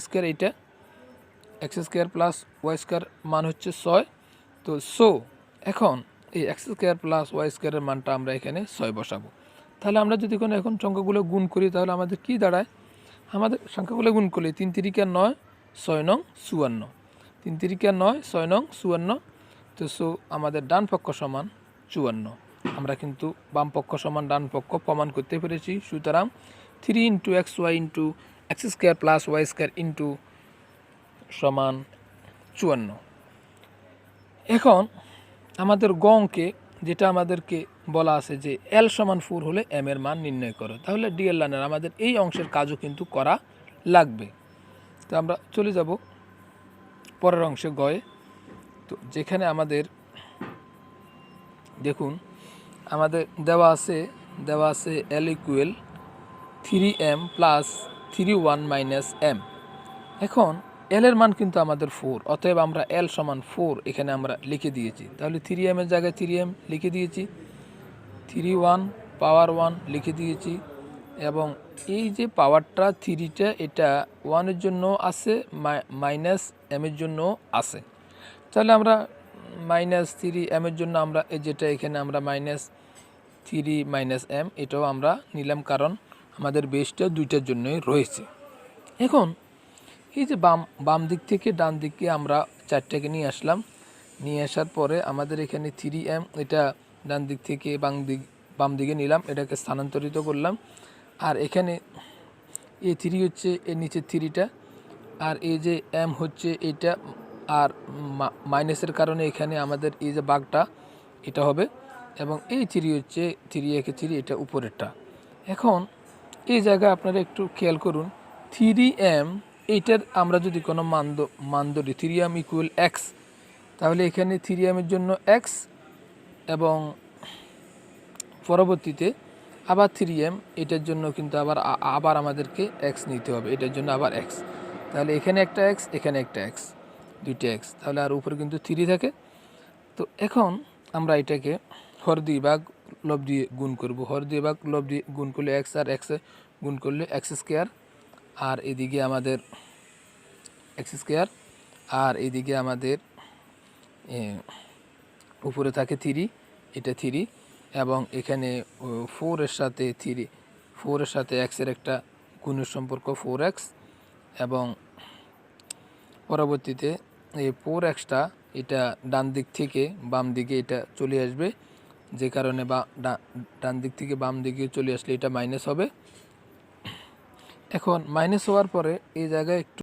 Square এইটা, x square plus y square মান হচ্ছে ছয়। তো, সো, এখন এই এক্স স্কোয়ার প্লাস ওয়াই স্কোয়ারের মানটা আমরা এখানে ছয় বসাবো। তাহলে আমরা যদি কোনো এখন সংখ্যাগুলো গুণ করি, তাহলে আমাদের কি দাঁড়ায়? আমাদের সংখ্যাগুলো গুণ করলে তিন তিরিকা নয়, ছয় নং চুয়ান্ন। তিন তিরিকা নয়, ছয় নং চুয়ান্ন, তো, সো, আমাদের ডান পক্ষ সমান চুয়ান্ন। আমরা কিন্তু বাম পক্ষ সমান ডান পক্ষ প্রমাণ করতে পেরেছি। সুতরাং three into x y into x square plus y square into সমান চুয়ান্ন। এখন আমাদের গংকে যেটা আমাদেরকে বলা আছে যে এল সমান ফোর হলে এম এর মান নির্ণয় করো। তাহলে ডিএল লাইনের আমাদের এই অংশের কাজও কিন্তু করা লাগবে। তো আমরা চলে যাব পরের অংশে গয়ে। তো যেখানে আমাদের, দেখুন, আমাদের দেওয়া আছে দেওয়া আছে L equal three M plus three one minus M এখন এল এর মান কিন্তু আমাদের ফোর অতএব আমরা এল সমান ফোর এখানে আমরা লিখে দিয়েছি। তাহলে থ্রি এম এর জায়গায় থ্রি এম লিখে দিয়েছি। থ্রি ওয়ান পাওয়ার ওয়ান লিখে দিয়েছি। এবং এই যে পাওয়ারটা থ্রিটা এটা ওয়ানের জন্য আছে মাইনাস এম এর জন্য আছে। তাহলে আমরা মাইনাস থ্রি এম এর জন্য আমরা যেটা এখানে আমরা মাইনাস থ্রি মাইনাস এম এটাও আমরা নিলাম। কারণ আমাদের বেসটা দুইটার জন্যই রয়েছে। এখন এই যে বাম বাম দিক থেকে ডান দিকে আমরা চারটাকে নিয়ে আসলাম। নিয়ে আসার পরে আমাদের এখানে থ্রি এম এটা ডান দিক থেকে বাম দিক, বাম দিকে নিলাম, এটাকে স্থানান্তরিত করলাম। আর এখানে এ থ্রি হচ্ছে, এর নিচে থ্রিটা আর এই যে এম হচ্ছে এটা, আর মাইনাসের কারণে এখানে আমাদের এই যে বাঘটা, এটা হবে। এবং এই থ্রি হচ্ছে থ্রি একে থ্রি এটা উপরেরটা। এখন এই জায়গায় আপনারা একটু খেয়াল করুন। থ্রি এম এইটার আমরা যদি কোনো মানদ মান ধরি থ্রি এম ইকুয়াল এক্স তাহলে এখানে থ্রি এমের জন্য এক্স এবং পরবর্তীতে আবার থ্রি এম, এটার জন্য কিন্তু আবার আবার আমাদেরকে এক্স নিতে হবে, এটার জন্য আবার এক্স তাহলে এখানে একটা এক্স এখানে একটা এক্স দুইটা এক্স তাহলে আর উপরে কিন্তু থ্রি থাকে। তো এখন আমরা এটাকে হর দিয়ে ভাগ লব দিয়ে গুণ করব। হর দিয়ে ভাগ, লব দিয়ে গুণ করলে এক্স আর এক্সে গুণ করলে এক্স স্কোয়ার আর এদিকে আমাদের এক্স স্কোয়ার আর এদিকে আমাদের উপরে থাকে থ্রি এটা থ্রি এবং এখানে ফোরের সাথে থ্রি ফোরের সাথে এক্সের একটা গুণের সম্পর্ক ফোর এক্স এবং পরবর্তীতে, এই ফোর এক্সটা এটা ডান দিক থেকে বাম দিকে এটা চলে আসবে। যে কারণে বা ডান দিক থেকে বাম দিকে চলে আসলে এটা মাইনাস হবে। এখন মাইনাস হওয়ার পরে এই জায়গায় একটু